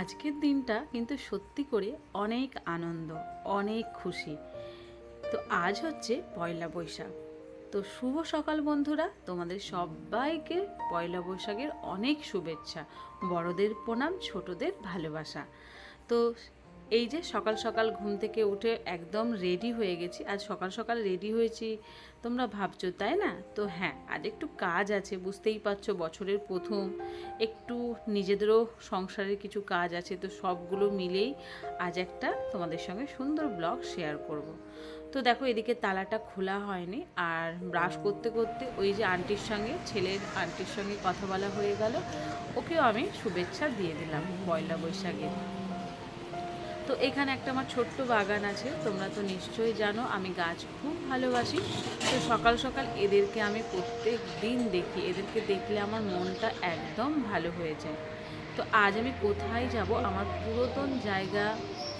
আজকের দিনটা কিন্তু সত্যি করে অনেক আনন্দ, অনেক খুশি। তো আজ হচ্ছে পয়লা বৈশাখ। তো শুভ সকাল বন্ধুরা, তোমাদের সবাইকে পয়লা বৈশাখের অনেক শুভেচ্ছা, বড়দের প্রণাম, ছোটদের ভালোবাসা। তো এই যে সকাল সকাল ঘুম থেকে উঠে একদম রেডি হয়ে গেছি। আজ সকাল সকাল রেডি হয়েছি, তোমরা ভাবছ, তাই না? তো হ্যাঁ আজ একটু কাজ আছে, বুঝতেই পারছ বছরের প্রথম, একটু নিজেদেরও সংসারের কিছু কাজ আছে, তো সবগুলো মিলেই আজ একটা তোমাদের সঙ্গে সুন্দর ব্লগ শেয়ার করব। তো দেখো, এদিকে তালাটা খোলা হয়নি, আর ব্রাশ করতে করতে ওই যে আন্টির সঙ্গে, ছেলের আন্টির সঙ্গে কথা বলা হয়ে গেল। ওকেও আমি শুভেচ্ছা দিয়ে দিলাম, পয়লা বৈশাখে তো এখানে একটা আমার ছোট্ট বাগান আছে, তোমরা তো নিশ্চয়ই জানো, আমি গাছ খুব ভালোবাসি। তো সকাল সকাল এদেরকে আমি প্রত্যেক দিন দেখি, এদেরকে দেখলে আমার মনটা একদম ভালো হয়ে যায়। তো আজ আমি কোথায় যাব? আমার পুরাতন জায়গা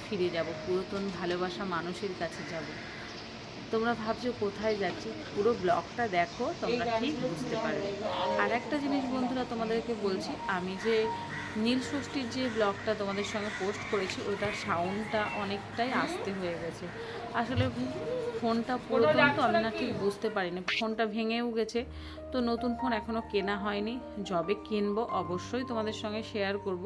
ফিরে যাব, পুরাতন ভালোবাসা মানুষের কাছে যাব। তোমরা ভাবছ কোথায় যাচ্ছি? পুরো ব্লগটা দেখো, তোমরা ঠিক বুঝতে পারবে। আর একটা জিনিস বন্ধুরা তোমাদেরকে বলছি, আমি যে নীল ষষ্ঠীর যে ব্লগটা তোমাদের সঙ্গে পোস্ট করেছি ওটার সাউন্ডটা অনেকটাই আসতে হয়ে গেছে। আসলে ফোনটা পুরাতন তো আমি না ঠিক বুঝতে পারিনি। ফোনটা ভেঙেও গেছে তো নতুন ফোন এখনও কেনা হয়নি। জবে কিনবো অবশ্যই তোমাদের সঙ্গে শেয়ার করব।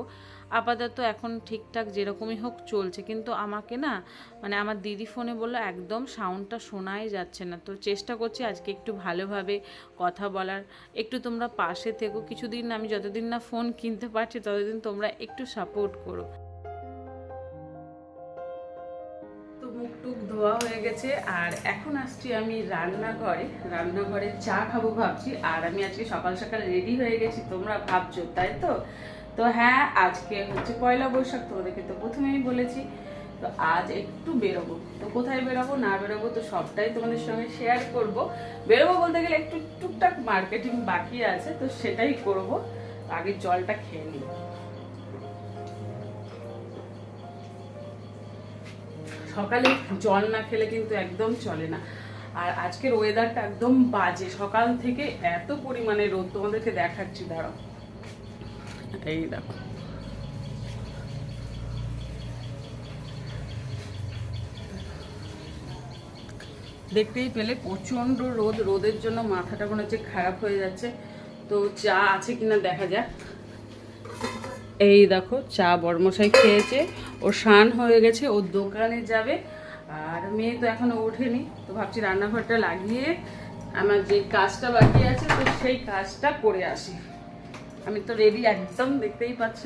আপাতত এখন ঠিকঠাক যেরকমই হোক চলছে। কিন্তু আমাকে না মানে আমার দিদি ফোনে বলল, একদম সাউন্ডটা শোনাই যাচ্ছে না। তো চেষ্টা করছি আজকে একটু ভালোভাবে কথা বলার। একটু তোমরা পাশে থেকো। কিছুদিন আমি যতদিন না ফোন কিনতে পারছি, ততদিন তোমরা একটু সাপোর্ট করো। মুখ ধোয়া হয়ে গেছে, আর এখন আসছি আমি রান্নাঘরে। রান্নাঘরে চা খাব ভাবছি, আর আমি আজকে সকাল সকাল রেডি হয়ে গেছি, তোমরা ভাবছ, তাই তো? তো হ্যাঁ আজকে হচ্ছে পয়লা বৈশাখ, তোমাদেরকে তো প্রথমেই বলেছি। তো আজ একটু বেরোবো। তো কোথায় বেরোবো, না বেরোবো, তো সবটাই তোমাদের সঙ্গে শেয়ার করব। বেরোবো বলতে গেলে একটু টুকটাক মার্কেটিং বাকি আছে, তো সেটাই করব। আগে জলটা খেয়ে নিই। সকালে জল না খেলে কিন্তু একদম চলে না। আর আজকের ওয়েদারটা একদম বাজে। সকাল থেকে এত পরিমাণে রোদ, তোমাদেরকে দেখাচ্ছি, দাঁড়াও। এই দেখো। দেখতেই পেলে প্রচণ্ড রোদ, রোদের জন্য মাথাটা মনে হচ্ছে খারাপ হয়ে যাচ্ছে। তো চা আছে কিনা দেখা যাক। এই দেখো, চা বর্মশাই খেয়েছে, ও শান হয়ে গেছে ওর দোকানে যাবে। আর মেয়ে তো এখনও ওঠেনি, তো ভাবছি রান্নাঘরটা লাগিয়ে আমার যে কাজটা বাকি আছে, তো সেই কাজটা করে আসি। আমি তো রেডি একদম, দেখতেই পাচ্ছ।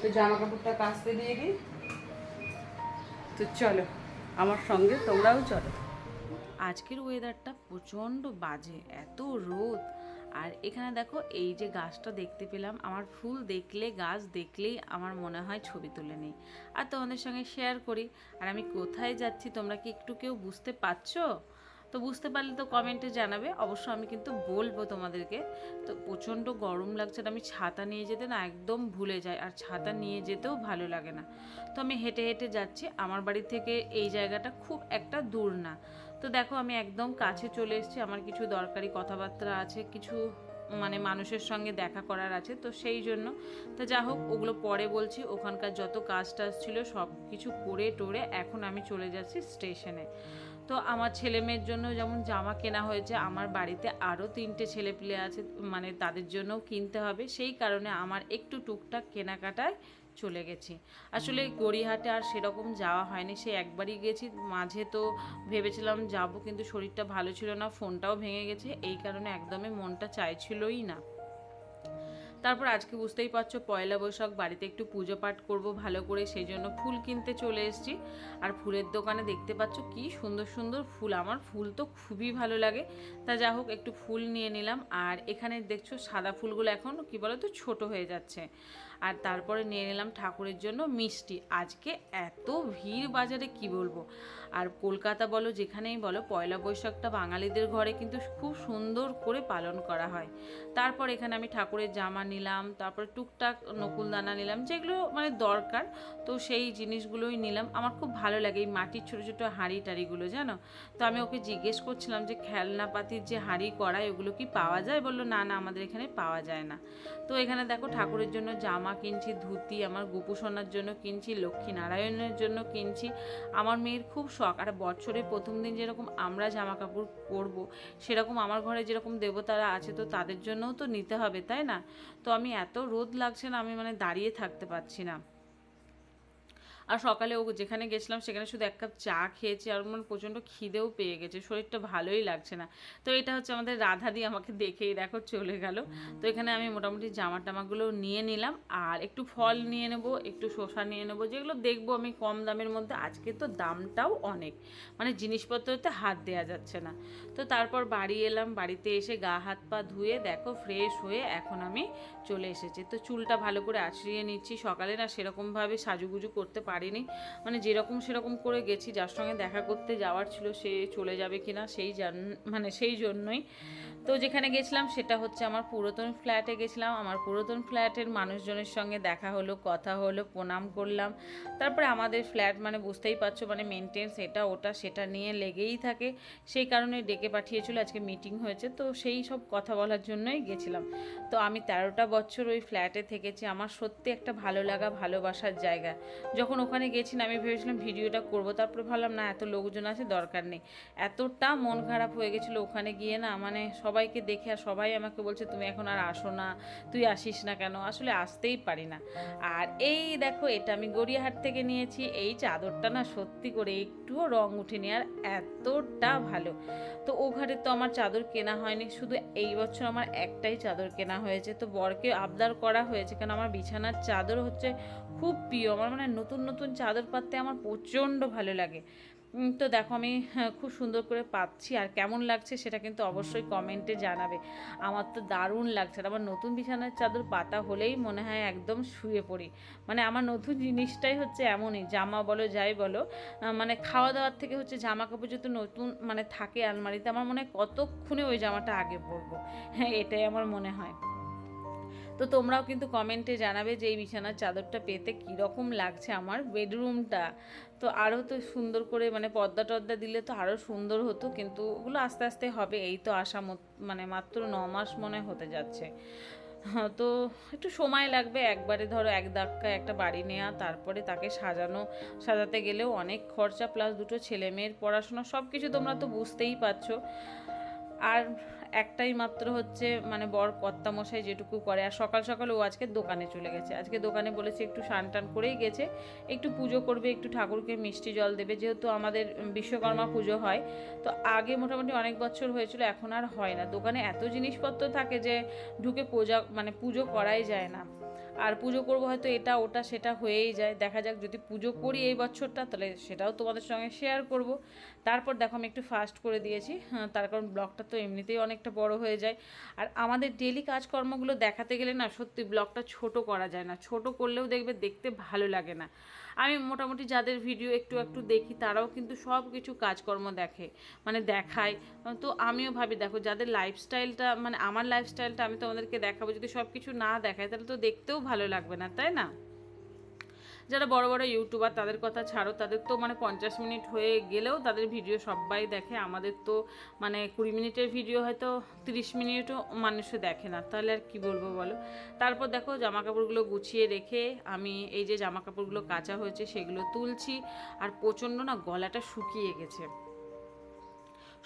তো জামা কাপড়টা কাচতে দিয়ে দিই। তো চলো, আমার সঙ্গে তোমরাও চলো। আজকের ওয়েদারটা প্রচণ্ড বাজে, এত রোদ। আর এখানে দেখো, এই যে গাছটা দেখতে পেলাম, আমার ফুল দেখলে, গাছ দেখলেই আমার মনে হয় ছবি তুলে নিই। আর তোমাদের সঙ্গে শেয়ার করি। আর আমি কোথায় যাচ্ছি, তোমরা কি একটু কেউ বুঝতে পারছ? তো বুঝতে পারলে তো কমেন্টে জানাবে। অবশ্য আমি কিন্তু বলব তোমাদেরকে, তো প্রচণ্ড গরম লাগছে আমি ছাতা নিয়ে যেতে না একদম ভুলে যাই, আর ছাতা নিয়ে যেতেও ভালো লাগে না। তো আমি হেঁটে হেঁটে যাচ্ছি, আমার বাড়ি থেকে এই জায়গাটা খুব একটা দূর না। তো দেখো আমি একদম কাছে চলে এসেছি, আমার কিছু দরকারি কথাবার্তা আছে, কিছু মানে মানুষের সঙ্গে দেখা করার আছে, তো সেই জন্য। তো যা হোক, ওগুলো পরে বলছি, ওখানকার যত কাজ টাজ ছিল সব কিছু করে টোরে এখন আমি চলে যাচ্ছি স্টেশনে। তো আমার ছেলে মেয়ের জন্য যেমন জামা কেনা হয়েছে আমার বাড়িতে আরও তিনটে ছেলে পেলে আছে মানে তাদের জন্যও কিনতে হবে। সেই কারণে আমার একটু টুকটাক কেনাকাটায় চলে গেছি। আসলে গড়িয়াহাটে আর সেরকম যাওয়া হয়নি সে একবারই গেছি। মাঝে তো ভেবেছিলাম যাব কিন্তু শরীরটা ভালো ছিল না ফোনটাও ভেঙে গেছে। এই কারণে একদমই মনটা চাইছিলই না। তারপর আজকে বুঝতেই পারছ পয়লা বৈশাখ বাড়িতে একটু পুজো পাঠ করব ভালো করে, সেই জন্য ফুল কিনতে চলে এসেছি। আর ফুলের দোকানে দেখতে পাচ্ছ কি সুন্দর সুন্দর ফুল, আমার ফুল তো খুবই ভালো লাগে। তা যা হোক, একটু ফুল নিয়ে নিলাম। আর এখানে দেখছ সাদা ফুলগুলো এখন, কি বলো তো ছোট হয়ে যাচ্ছে। আর তারপরে নিয়ে নিলাম ঠাকুরের জন্য মিষ্টি। আজকে এত ভিড় বাজারে কি বলব? আর কলকাতা বলো, যেখানেই বলো, পয়লা বৈশাখটা বাঙালিদের ঘরে কিন্তু খুব সুন্দর করে পালন করা হয়। তারপর এখানে আমি ঠাকুরের জামা নিলাম, তারপরে টুকটাক নকুলদানা নিলাম, যেগুলো মানে দরকার। তো সেই জিনিসগুলোই নিলাম। আমার খুব ভালো লাগে এই মাটির ছোটো ছোটো হাঁড়ি টাড়িগুলো, জানো? তো আমি ওকে জিজ্ঞেস করছিলাম যে, খেলনাপাতির যে হাঁড়ি কড়াই, ওগুলো কি পাওয়া যায়? বলল, না না, আমাদের এখানে পাওয়া যায় না। তো এখানে দেখো ঠাকুরের জন্য জামা কিনছি, ধুতি আমার গোপুসোনার জন্য কিনছি লক্ষ্মী নারায়ণের জন্য কিনছি। আমার মেয়ের খুব শখ। আর বছরের প্রথম দিন যেরকম আমরা জামা কাপড় পরবো, সেরকম আমার ঘরে যেরকম দেবতারা আছে, তো তাদের জন্যও তো নিতে হবে, তাই না? তো আমি এত রোদ লাগছে না, আমি মানে দাঁড়িয়ে থাকতে পারছি না। আর সকালে ও যেখানে গেছিলাম সেখানে শুধু এক কাপ চা খেয়েছি আর মানে প্রচণ্ড খিদেও পেয়ে গেছে, শরীরটা ভালোই লাগছে না। তো এটা হচ্ছে আমাদের রাধাদি আমাকে দেখেই দেখো চলে গেল। তো এখানে আমি মোটামুটি জামা টামাগুলো নিয়ে নিলাম আর একটু ফল নিয়ে নেব, একটু শসা নিয়ে নেব, যেগুলো দেখব আমি কম দামের মধ্যে। আজকে তো দামটাও অনেক মানে জিনিসপত্রতে হাত দেওয়া যাচ্ছে না। তো তারপর বাড়ি এলাম, বাড়িতে এসে গা হাত পা ধুয়ে দেখো ফ্রেশ হয়ে এখন আমি চলে এসেছি। তো চুলটা ভালো করে আছড়িয়ে নিচ্ছি, সকালে না সেরকমভাবে সাজুগুজু করতে পারিনি। মানে যেরকম সেরকম করে গেছি, যার সঙ্গে দেখা করতে যাওয়ার ছিল সে চলে যাবে কিনা সেই জান মানে সেই জন্যই তো যেখানে গেছিলাম সেটা হচ্ছে আমার পুরাতন ফ্ল্যাটে গেছিলাম। আমার পুরাতন ফ্ল্যাটের মানুষজনের সঙ্গে দেখা হলো, কথা হলো, প্রণাম করলাম। তারপরে আমাদের ফ্ল্যাট মানে বুঝতেই পারছ মানে মেনটেন্স এটা, ওটা, সেটা নিয়ে লেগেই থাকে। সেই কারণে ডেকে পাঠিয়েছিল, আজকে মিটিং হয়েছে। তো সেই সব কথা বলার জন্যই গেছিলাম। তো আমি তেরোটা বছর ওই ফ্ল্যাটে থেকেছি। আমার সত্যি একটা ভালো লাগা, ভালোবাসার জায়গা। যখন ওখানে গেছি, আমি ভেবেছিলাম ভিডিওটা করব। তারপরে ভাবলাম, না, এত লোকজন আছে, দরকার নেই। এতটা মন খারাপ হয়ে গেছিল ওখানে গিয়ে না মানে সবাইকে দেখে আর সবাই আমাকে বলছে, তুমি এখন আর আসো না, তুই আসিস না কেন? আসলে আসতেই পারি না। আর এই দেখো, এটা আমি গড়িয়াহাট থেকে নিয়েছি, এই চাদরটা না সত্যি করে একটুও রং উঠেনি আর এতটা ভালো। তো ও ঘরে তো আমার চাদর কেনা হয়নি, শুধু এই বছর আমার একটাই চাদর কেনা হয়েছে। তো বরকে আবদার করা হয়েছে কারণ আমার বিছানার চাদর হচ্ছে খুব প্রিয়, আমার মানে নতুন নতুন চাদর পাততে আমার প্রচণ্ড ভালো লাগে। তো দেখো আমি হ্যাঁ, খুব সুন্দর করে পাচ্ছি আর কেমন লাগছে সেটা কিন্তু অবশ্যই কমেন্টে জানাবে। আমার তো দারুণ লাগছে আমার নতুন বিছানার চাদর পাতা হলেই মনে হয় একদম শুয়ে পড়ি। মানে আমার নতুন জিনিসটাই হচ্ছে এমনই জামা বলো যাই বলো মানে খাওয়া দাওয়ার থেকে হচ্ছে জামা কাপড় যেহেতু নতুন মানে থাকে আলমারিতে আমার মনে হয় কতক্ষণে ওই জামাটা আগে পরবো। হ্যাঁ এটাই আমার মনে হয়। তো তোমরাও কিন্তু কমেন্টে জানাবে যে এই বিছানার চাদরটা পেতে কীরকম লাগছে আমার বেডরুমটা তো আরও তো সুন্দর করে মানে পর্দা টর্দা দিলে তো আরও সুন্দর হতো কিন্তু ওগুলো আস্তে আস্তে হবে এই তো আসা মানে মাত্র ন মাস মনে হতে যাচ্ছে। হ্যাঁ, তো একটু সময় লাগবে একবারে ধরো এক ধাক্কা একটা বাড়ি নেওয়া তারপরে তাকে সাজানো সাজাতে গেলেও অনেক খরচা প্লাস দুটো ছেলে মেয়ের পড়াশোনা সব কিছু তোমরা তো বুঝতেই পারছ। আর একটাই মাত্র হচ্ছে মানে বর কর্তামশাই যেটুকু করে, আর সকাল সকাল ও আজকে দোকানে চলে গেছে। আজকে দোকানে বলেছে একটু সান টান করেই গেছে, একটু পুজো করবে, একটু ঠাকুরকে মিষ্টি জল দেবে, যেহেতু আমাদের বিশ্বকর্মা পুজো হয়। তো আগে মোটামুটি অনেক বছর হয়েছিল, এখন আর হয় না। দোকানে এত জিনিসপত্র থাকে যে ঢুকে পূজা মানে পুজো করাই যায় না। আর পুজো করব হয়তো এটা ওটা সেটা হয়েই যায়। দেখা যাক যদি পুজো করি এই বছরটা তাহলে সেটাও তোমাদের সঙ্গে শেয়ার করব। তারপর দেখো আমি একটু ফাস্ট করে দিয়েছি। হ্যাঁ, তার কারণ ব্লগটা তো এমনিতেই অনেকটা বড় হয়ে যায়। আর আমাদের ডেলি কাজকর্মগুলো দেখাতে গেলে না সত্যি ব্লগটা ছোট করা যায় না। ছোট করলেও দেখবে দেখতে ভালো লাগে না। আমি মোটামুটি যাদের ভিডিও একটু একটু দেখি তারাও কিন্তু সব কিছু কাজকর্ম দেখে মানে দেখায়। তো আমিও ভাবি দেখো যাদের লাইফস্টাইলটা মানে আমার লাইফস্টাইলটা আমি তোমাদেরকে দেখাবো যদি সব কিছু না দেখায় তাহলে তো দেখতেও ভালো লাগবে না, তাই না? যারা বড় বড় ইউটিউবার, তাদের কথা ছাড়ো, তাদের তো মানে পঞ্চাশ মিনিট হয়ে গেলেও তাদের ভিডিও সবাই দেখে, আমাদের তো মানে কুড়ি মিনিটের ভিডিও হয়তো তিরিশ মিনিটও মানুষে দেখে না, তাহলে আর কি বলব বলো? তারপর দেখো জামা কাপড়গুলো গুছিয়ে রেখে আমি এই যে জামা কাপড়গুলো কাঁচা হয়েছে সেগুলো তুলছি, আর প্রচণ্ড না গলাটা শুকিয়ে গেছে।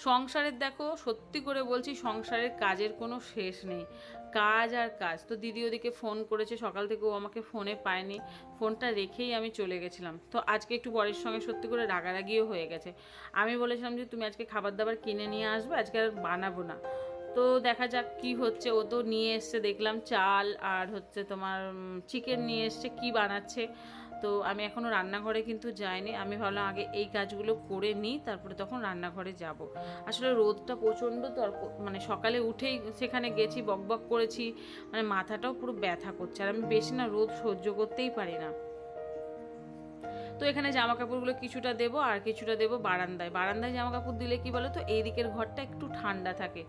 সংসারের দেখো, সত্যি করে বলছি, সংসারের কাজের কোনো শেষ নেই। কাজ আর কাজ। তো দিদি ওদিকে ফোন করেছে, সকাল থেকে ও আমাকে ফোনে পায়নি। ফোনটা রেখেই আমি চলে গেছিলাম। তো আজকে একটু বরের সঙ্গে সত্যি করে রাগারাগিও হয়ে গেছে। আমি বলেছিলাম যে, তুমি আজকে খাবার দাবার কিনে নিয়ে আসবে? আজকে আর বানাবো না। তো দেখা যাক কি হচ্ছে। ও তো নিয়ে এসছে, দেখলাম চাল আর হচ্ছে তোমার চিকেন নিয়ে এসছে, কি বানাচ্ছে। তো আমি এখনও রান্নাঘরে কিন্তু যাইনি। আমি ভাবলাম আগে এই কাজগুলো করে নিই, তারপরে তখন রান্নাঘরে যাব। আসলে রোদটা প্রচণ্ড তো আর মানে সকালে উঠেই সেখানে গেছি বকবক করেছি মানে মাথাটাও পুরো ব্যথা করছে। আর আমি বেশি না রোদ সহ্য করতেই পারি না। তো এখানে জামা কাপড়গুলো কিছুটা দেবো আর কিছুটা দেবো বারান্দায়। বারান্দায় জামা কাপড় দিলে কি বলো তো এই দিকের ঘরটা একটু ঠান্ডা থাকে।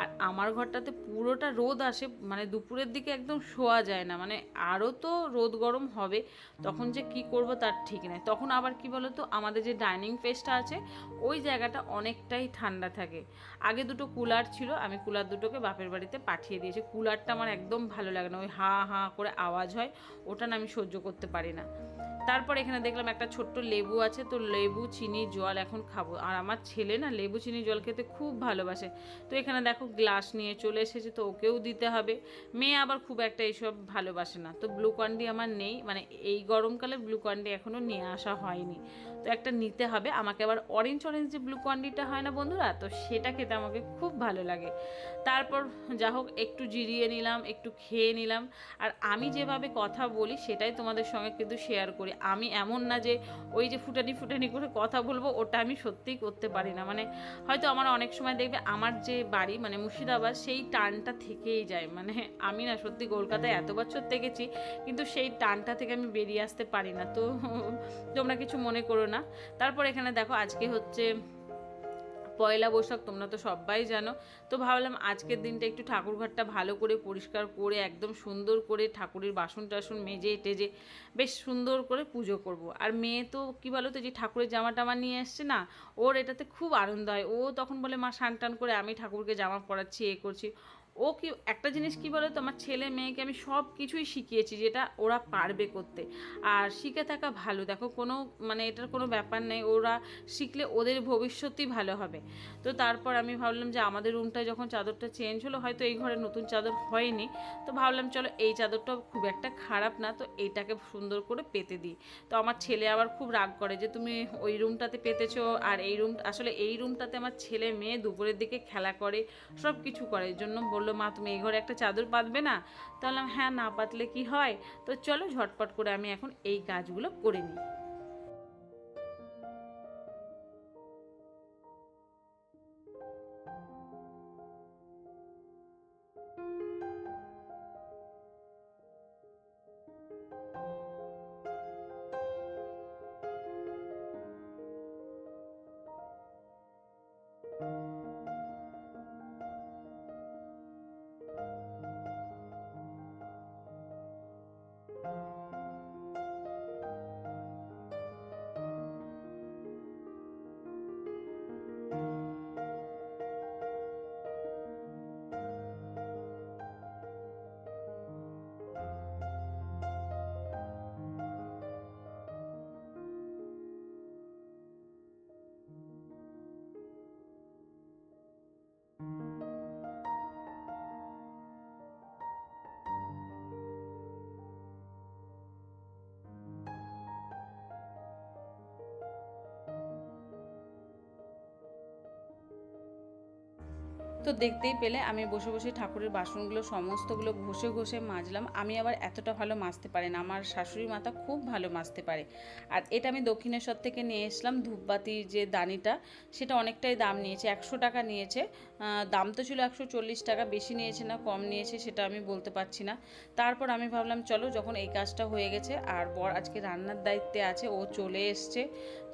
আর আমার ঘরটাতে পুরোটা রোদ আসে মানে দুপুরের দিকে একদম শোয়া যায় না। মানে আরও তো রোদ গরম হবে, তখন যে কি করব তার ঠিক নেই। তখন আবার কি বলো তো আমাদের যে ডাইনিং স্পেসটা আছে, ওই জায়গাটা অনেকটাই ঠান্ডা থাকে। আগে দুটো কুলার ছিল, আমি কুলার দুটোকে বাপের বাড়িতে পাঠিয়ে দিয়েছি। কুলারটা আমার একদম ভালো লাগে না। ওই হা হা করে আওয়াজ হয়, ওটা না আমি সহ্য করতে পারি না। তারপর এখানে দেখলাম একটা ছোট্ট লেবু আছে, তো লেবু, চিনি, জল এখন খাব। আর আমার ছেলে না লেবু, চিনি, জল খেতে খুব ভালোবাসে। তো এখানে দেখো গ্লাস নিয়ে চলে এসেছে, তো ওকেও দিতে হবে। মেয়ে আবার খুব একটা এইসব ভালোবাসে না। তো গ্লুকন্ডি আমার নেই মানে এই গরমকালে গ্লুকন্ডি এখনও নিয়ে আসা হয়নি। তো একটা নিতে হবে। আমাকে আবার অরেঞ্জ অরেঞ্জ যে গ্লুকন্ডিটা হয় না বন্ধুরা, তো সেটা খেতে আমাকে খুব ভালো লাগে। তারপর যা হোক, একটু জিরিয়ে নিলাম, একটু খেয়ে নিলাম। আর আমি যেভাবে কথা বলি, সেটাই তোমাদের সঙ্গে কিন্তু শেয়ার করি। আমি এমন না যে ওই যে ফুটানি ফুটানি করে কথা বলব, ওটা আমি সত্যিই করতে পারি না। মানে হয়তো আমার অনেক সময় দেখবে আমার যে বাড়ি মানে মুর্শিদাবাদ, সেই টানটা থেকেই যায়। মানে আমি না সত্যি কলকাতায় এত বছর থেকেছি, কিন্তু সেই টানটা থেকে আমি বেরিয়ে আসতে পারি না। তো তোমরা কিছু মনে করো না। তারপর এখানে দেখো আজকে হচ্ছে পয়লা বৈশাখ তোমরা তো সবাই জানো। তো ভাবলাম আজকের দিনটা একটু ঠাকুরঘরটা ভালো করে পরিষ্কার করে, একদম সুন্দর করে ঠাকুরের বাসন টাসন মেজে টেজে বেশ সুন্দর করে পুজো করব। আর মেয়ে তো কী বলো তো যে ঠাকুরের জামা টামা নিয়ে এসছে না, ওর এটাতে খুব আনন্দ হয়। ও তখন বলে, মা সান টান করে আমি ঠাকুরকে জামা পরাচ্ছি, এ করছি। ও কি, একটা জিনিস কি বলে তো আমার ছেলে মেয়েকে আমি সব কিছুই শিখিয়েছি যেটা ওরা পারবে করতে। আর শিখে থাকা ভালো। দেখো, কোনো মানে এটার কোনো ব্যাপার নেই। ওরা শিখলে ওদের ভবিষ্যতই ভালো হবে। তো তারপর আমি ভাবলাম যে আমাদের রুমটায় যখন চাদরটা চেঞ্জ হলো, হয়তো এই ঘরে নতুন চাদর হয়নি। তো ভাবলাম, চলো এই চাদরটা খুব একটা খারাপ না, তো এইটাকে সুন্দর করে পেতে দিই। তো আমার ছেলে আবার খুব রাগ করে যে, তুমি ওই রুমটাতে পেতেছো আর এই রুম আসলে এই রুমটাতে আমার ছেলে মেয়ে দুপুরের দিকে খেলা করে সব কিছু করে জন্য বলল, মা, তুমি এই ঘরে একটা চাদর পাতবে না? তাহলে হ্যাঁ না পাতলে কি হয়? তো চলো ঝটপট করে আমি এখন এই কাজগুলো করে নিই। তো দেখতেই পেলে আমি বসে বসে ঠাকুরের বাসনগুলো সমস্তগুলো ঘষে ঘষে মাজলাম। আমি আবার এতটা ভালো মাজতে পারি না। আমার শাশুড়ি মাতা খুব ভালো মাজতে পারে। আর এটা আমি দক্ষিণেশ্বর থেকে নিয়ে এসলাম ধূপবাতির যে দানিটা, সেটা অনেকটাই দাম নিয়েছে, একশো টাকা নিয়েছে। দাম তো ছিল একশো চল্লিশ টাকা, বেশি নিয়েছে না, কম নিয়েছে, সেটা আমি বলতে পারছি না। তারপর আমি ভাবলাম, চলো যখন এই কাজটা হয়ে গেছে, আর বর আজকে রান্নার দায়িত্বে আছে, ও চলে এসছে।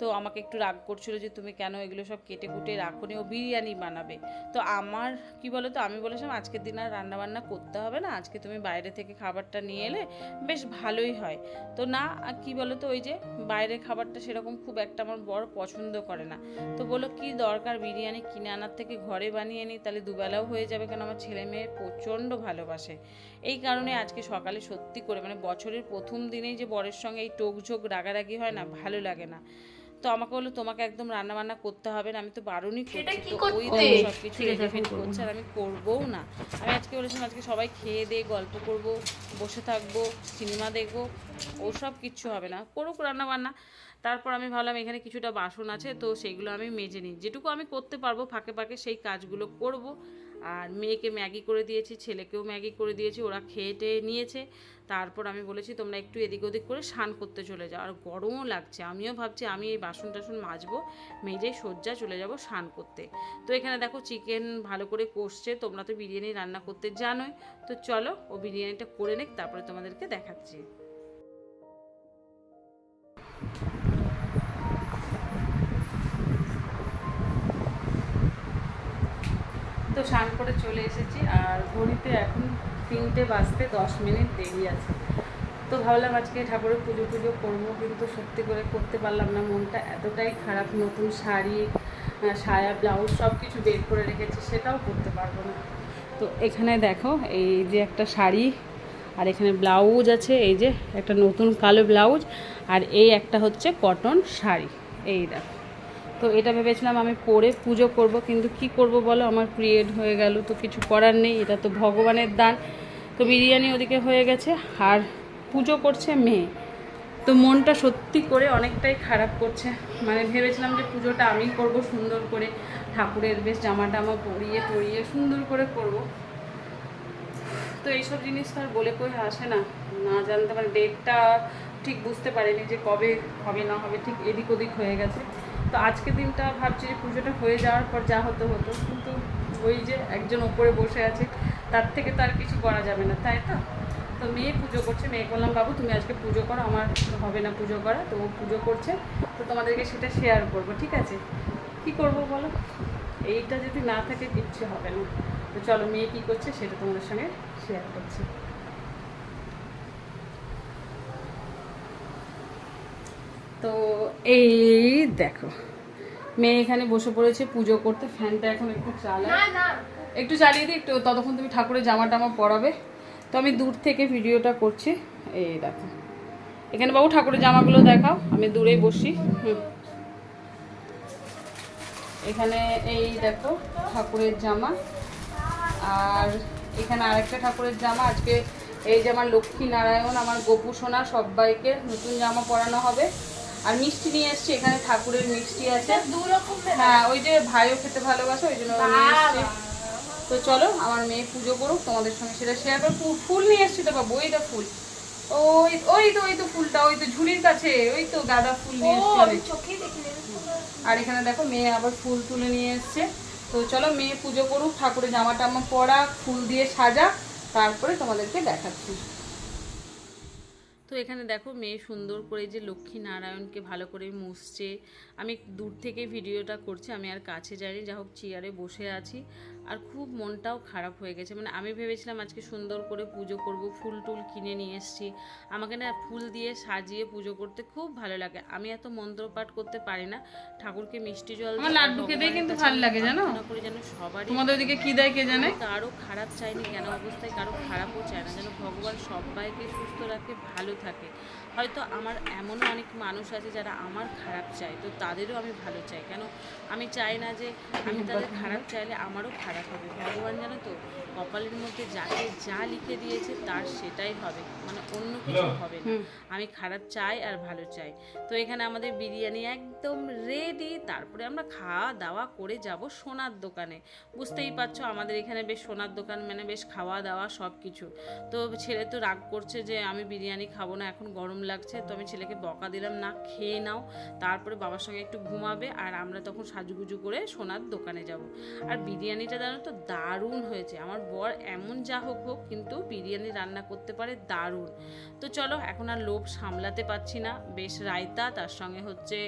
তো আমাকে একটু রাগ করছিল যে তুমি কেন এগুলো সব কেটে কুটে রাখোনি? ও বিরিয়ানি বানাবে। তো আমার, কি বলো তো আমি বলেছিলাম, আজকের দিন আর রান্না বান্না করতে হবে না। আজকে তুমি বাইরে থেকে খাবারটা নিয়ে এলে বেশ ভালোই হয়। তো না কি বলো তো ওই যে বাইরের খাবারটা সেরকম খুব একটা আমার বড় পছন্দ করে না। তো বলো কি দরকার বিরিয়ানি কিনে আনার থেকে? ঘরে বানিয়ে নিই তাহলে দুবেলাও হয়ে যাবে কেন? আমার ছেলে মেয়ে প্রচণ্ড ভালোবাসে। এই কারণে আজকে সকালে সত্যি করে মানে বছরের প্রথম দিনেই যে বরের সঙ্গে এই টোকঝোক রাগারাগি হয় না, ভালো লাগে না। তো আমাকে বলল তোমাকে একদম রান্না বান্না করতে হবে না আমি তো বারণই করছি। তো ওই দেখো সবকিছু রেডি করছে আর আমি করবও না। আমি আজকে বলেছিলাম আজকে সবাই খেয়ে দিয়ে গল্প করব বসে থাকব সিনেমা দেখব ওসব কিচ্ছু হবে না। করুক রান্না বান্না তারপর আমি ভাবলাম এখানে কিছুটা বাসন আছে তো সেইগুলো আমি মেজে নিই। যেটুকু আমি করতে পারব ফাঁকে ফাঁকে সেই কাজগুলো করব। আর মেয়েকে ম্যাগি করে দিয়েছি, ছেলেকেও ম্যাগি করে দিয়েছি, ওরা খেয়ে টেয়ে নিয়েছে। তারপর আমি বলেছি, তোমরা একটু এদিক ওদিক করে স্নান করতে চলে যাও। আর গরমও লাগছে। আমিও ভাবছি, আমি এই বাসন টাসন মাজবো মেজে সজ্জা চলে যাব স্নান করতে। তো এখানে দেখো চিকেন ভালো করে কষছে, তোমরা তো বিরিয়ানি রান্না করতে জানোই। তো চলো, ও বিরিয়ানিটা করে নেক, তারপরে তোমাদেরকে দেখাচ্ছি। তো স্নান করে চলে এসেছি আর ঘড়িতে এখন তিনটে বাজতে দশ মিনিট দেরি আছে। তো ভাবলাম আজকে ঠাকুরের পুজো পুজো করব, কিন্তু সত্যি করে করতে পারলাম না। মনটা এতটাই খারাপ, নতুন শাড়ি সায়া, ব্লাউজ সব কিছু বের করে রেখেছি, সেটাও করতে পারব না। তো এখানে দেখো, এই যে একটা শাড়ি আর এখানে ব্লাউজ আছে, এই যে একটা নতুন কালো ব্লাউজ আর এই একটা হচ্ছে কটন শাড়ি। এই দেখো। তো এটা ভেবেছিলাম আমি পরে পুজো করব, কিন্তু কি করব বলো? আমার পিরিয়ড হয়ে গেল, তো কিছু করার নেই, এটা তো ভগবানের দান। তো বিরিয়ানি ওদিকে হয়ে গেছে, আর পুজো করছে মেয়ে। তো মনটা সত্যি করে অনেকটাই খারাপ করছে। মানে ভেবেছিলাম যে পুজোটা আমি করব সুন্দর করে। ঠাকুরের বেশ জামা টামা পরিয়ে পরিয়ে সুন্দর করে করব। তো এইসব জিনিস তো আর বলে কই আসে না। না জানতে মানে ডেটটা ঠিক বুঝতে পারিনি যে কবে হবে, না হবে, ঠিক এদিক ওদিক হয়ে গেছে। তো আজকে দিনটা ভাবছি যে পুজোটা হয়ে যাওয়ার পর যা হতো হতো, কিন্তু ওই যে একজন ওপরে বসে আছে, তার থেকে তো আর কিছু করা যাবে না, তাই তো? তো মেয়ে পুজো করছে, মেয়ে বললাম, বাবু, তুমি আজকে পুজো করো, আমার হবে না পুজো করা। তো ও পুজো করছে, তো তোমাদেরকে সেটা শেয়ার করব, ঠিক আছে? কি করব বলো? এইটা যদি না থাকে, কিচ্ছু হবে না। তো চলো, মেয়ে কী করছে, সেটা তোমাদের সঙ্গে শেয়ার করছি। তো এই দেখো মেয়ে এখানে বসে পড়েছে পুজো করতে ফ্যানটা এখন একটু চালা একটু চালিয়ে দিই একটু ততক্ষণ তুমি ঠাকুরের জামা টামা পরাবে। তো আমি দূর থেকে ভিডিওটা করছি। এই দেখো। এখানে বাবু ঠাকুরের জামাগুলো দেখাও আমি দূরেই বসি হুম। এখানে এই দেখো ঠাকুরের জামা। আর এখানে আরেকটা ঠাকুরের জামা আজকে এই যে আমার লক্ষ্মী নারায়ণ আমার গোপু সোনা সবাইকে নতুন জামা পরানো হবে। আর মিষ্টি নিয়ে এসছি এখানে ঠাকুরের মিষ্টি আছে। দু হ্যাঁ ওই যে ভাইও খেতে ভালোবাসে ওই জন্য তো চলো আমার মেয়ে পুজো করুক তোমাদের সঙ্গে সেটা শেয়ার করে ফুল নিয়ে এসছি তো বাবু ওইটা ফুল। ওই ওই তো ওই তো ফুলটা ওই তো ঝুড়ির কাছে ওই তো গাঁদা ফুল নিয়ে এসছি আর এখানে দেখো মেয়ে আবার ফুল তুলে নিয়ে এসছে। তো চলো মেয়ে পুজো করুক ঠাকুরের জামা টামা পরা ফুল দিয়ে সাজা তারপরে তোমাদেরকে দেখাচ্ছি। তো এখানে দেখো মেয়ে সুন্দর করে যে লক্ষ্মী নারায়ণকে ভালো করে মুছছে। আমি দূর থেকে ভিডিওটা করছি, আমি আর কাছে যাইনি। যা হোক চেয়ারে বসে আছি। আর খুব মনটাও খারাপ হয়ে গেছে। মানে আমি ভেবেছিলাম আজকে সুন্দর করে পুজো করব ফুল টুল কিনে নিয়ে এসেছি। আমাকে না ফুল দিয়ে সাজিয়ে পুজো করতে খুব ভালো লাগে। আমি এত মন্ত্রপাঠ করতে পারি না। ঠাকুরকে মিষ্টি জল আমার লাড্ডু খেতেই কিন্তু ভালো লাগে, জানো? করি যেন সবারই তোমাদের ওদিকে কি দেয় কে জানে? কারও খারাপ চাইনি কেন অবস্থায় কারও খারাপও চায় না। যেন ভগবান সবাইকে সুস্থ রাখে ভালো থাকে। হয়তো আমার এমনও অনেক মানুষ আছে যারা আমার খারাপ চায় তো তাদেরও আমি ভালো চাই। কেন? আমি চাই না যে আমি তাদের খারাপ চাইলে আমারও খারাপ হবে। ভগবান জানো তো কপালের মধ্যে যাকে যা লিখে দিয়েছে তার সেটাই হবে। মানে অন্য কিছু হবে না। আমি খারাপ চাই আর ভালো চাই। তো এখানে আমাদের বিরিয়ানি একদম রেডি তারপরে আমরা খাওয়া দাওয়া করে যাব সোনার দোকানে। বুঝতেই পারছ আমাদের এখানে বেশ সোনার দোকান মানে বেশ খাওয়া দাওয়া সব কিছু তো ছেলে তো রাগ করছে যে আমি বিরিয়ানি খাব না এখন গরম লাগছে, তো আমি ছেলেকে বকা দিলাম, না, খেয়ে নাও। তারপরে বাবার সঙ্গে একটু ঘুমাবে আর আমরা তখন সাজুগুজু করে সোনার দোকানে যাব। আর বিরিয়ানিটা জানো তো দারুণ হয়েছে। আমার বর এমন যা হোক হোক, কিন্তু বিরিয়ানি রান্না করতে পারে দারুণ। তো চলো, এখন আর লোভ সামলাতে পারছি না। বেশ রায়তা, তার সঙ্গে হচ্ছে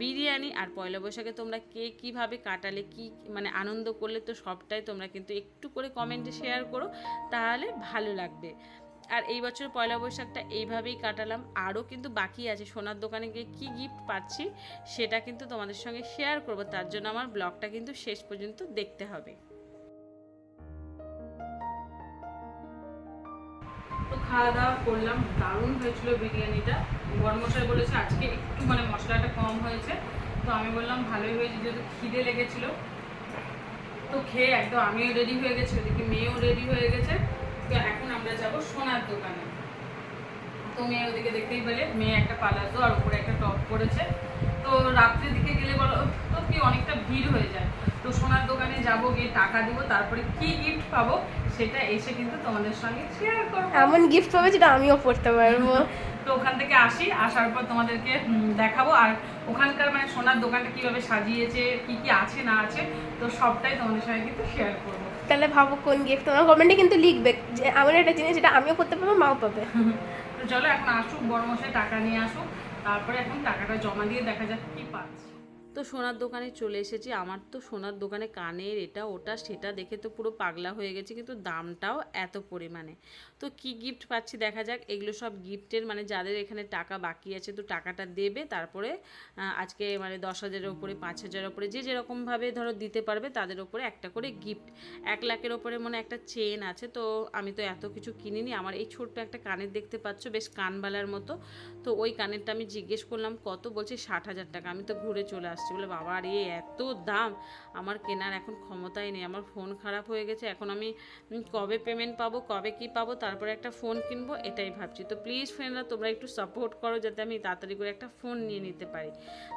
বিরিয়ানি আর পয়লা বৈশাখে তোমরা কে কীভাবে কাটালে, কি মানে আনন্দ করলে, তো সবটাই তোমরা কিন্তু একটু করে কমেন্টে শেয়ার করো, তাহলে ভালো লাগবে। আর এই বছর পয়লা বৈশাখটা এইভাবেই কাটালাম। আরও কিন্তু বাকি আছে। সোনার দোকানে গিয়ে কী গিফট পাচ্ছি সেটা কিন্তু তোমাদের সঙ্গে শেয়ার করব। তার জন্য আমার ব্লগটা কিন্তু শেষ পর্যন্ত দেখতে হবে। তো খাওয়া দাওয়া করলাম। দারুণ হয়েছিল বিরিয়ানিটা। গরমশাই বলেছে আজকে একটু মানে মশলাটা কম হয়েছে। তো আমি বললাম ভালোই হয়েছে, যেহেতু খিদে লেগেছিল। তো খেয়ে একদম আমিও রেডি হয়ে গেছি, ওদিকে মেয়েও রেডি হয়ে গেছে। তো এখন আমরা যাব সোনার দোকানে। তো মেয়ে ওদিকে দেখতেই পেলে মেয়ে একটা পালাজো আর উপরে একটা টপ পরেছে। তো রাত্রের দিকে গেলে বলো তো কি অনেকটা ভিড় হয়ে যায়। তো সোনার দোকানে যাব গিয়ে টাকা দিব তারপরে কি গিফট পাবো সেটা এসে কিন্তু তোমাদের সঙ্গে শেয়ার করব। এমন গিফট পাবে যেটা আমিও পড়তে পারব। তো ওখান থেকে আসি আসার পর তোমাদেরকে দেখাবো। আর ওখানকার মানে সোনার দোকানটা কীভাবে সাজিয়েছে কি কি আছে না আছে তো সবটাই তোমাদের সঙ্গে কিন্তু শেয়ার করব। তাহলে ভাবো কোন গিফট তোমার কমেন্টে কিন্তু লিখবে যে আমার একটা জিনিস যেটা আমিও করতে পারব মাও পাবে। তো চলো এখন আসুক বড় মশাই টাকা নিয়ে আসুক তারপরে এখন টাকাটা জমা দিয়ে দেখা যাক কি পাচ্ছি। তো সোনার দোকানে চলে এসেছি আমার তো সোনার দোকানে কানের এটা ওটা সেটা দেখে তো পুরো পাগলা হয়ে গেছে কিন্তু দামটাও এত পরিমাণে। তো কি গিফট পাচ্ছি দেখা যাক। এগুলো সব গিফটের মানে যাদের এখানে টাকা বাকি আছে তো টাকাটা দেবে, তারপরে আজকে মানে দশ হাজারের ওপরে পাঁচ হাজারের ওপরে যে যেরকমভাবে ধরো দিতে পারবে তাদের ওপরে একটা করে গিফট এক লাখের ওপরে মনে একটা চেন আছে, তো আমি তো এত কিছু কিনিনি। আমার এই ছোট্ট একটা কানের দেখতে পাচ্ছ, বেশ কানবালার মতো। তো ওই কানেরটা আমি জিজ্ঞেস করলাম, কত? বলছে ষাট হাজার টাকা। আমি তো ঘুরে চলে আসছি, বলে বাবা আর এ এত দাম! আমার কেনার এখন ক্ষমতাই নেই, আমার ফোন খারাপ হয়ে গেছে। এখন আমি কবে পেমেন্ট পাবো, কবে কি পাবো তারপরে একটা ফোন কিনবো, এটাই ভাবছি। তো প্লিজ ফ্রেন্ডরা তোমরা একটু সাপোর্ট করো যাতে আমি তাড়াতাড়ি করে একটা ফোন নিয়ে নিতে পারি।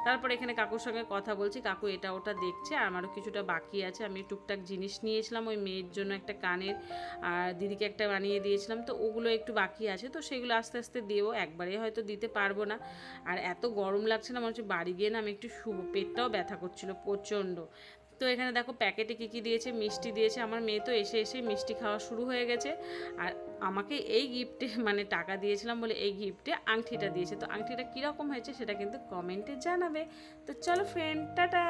তারপর এখানে কাকুর সঙ্গে কথা বলছি, কাকু এটা ওটা দেখছে আমারও কিছুটা বাকি আছে। আমি টুকটাক জিনিস নিয়েছিলাম, ওই মেয়ের জন্য একটা কানের, আর দিদিকে একটা বানিয়ে দিয়েছিলাম, তো ওগুলো একটু বাকি আছে। তো সেগুলো আস্তে আস্তে দেবো, একবারে হয়তো দিতে পারব না। আর এত গরম লাগছে না, মনে হচ্ছে বাড়ি গিয়ে না আমি একটু শুভ পেটটাও ব্যথা করছিল প্রচণ্ড। তো এখানে দেখো প্যাকেটে কী কী দিয়েছে? মিষ্টি দিয়েছে। আমার মেয়ে তো এসে এসে মিষ্টি খাওয়া শুরু হয়ে গেছে। আর আমাকে এই গিফটে মানে টাকা দিয়েছিলাম বলে এই গিফটে আংটিটা দিয়েছে। তো আংটিটা কীরকম হয়েছে সেটা কিন্তু কমেন্টে জানাবে। তো চলো ফ্রেন্ড টাটা!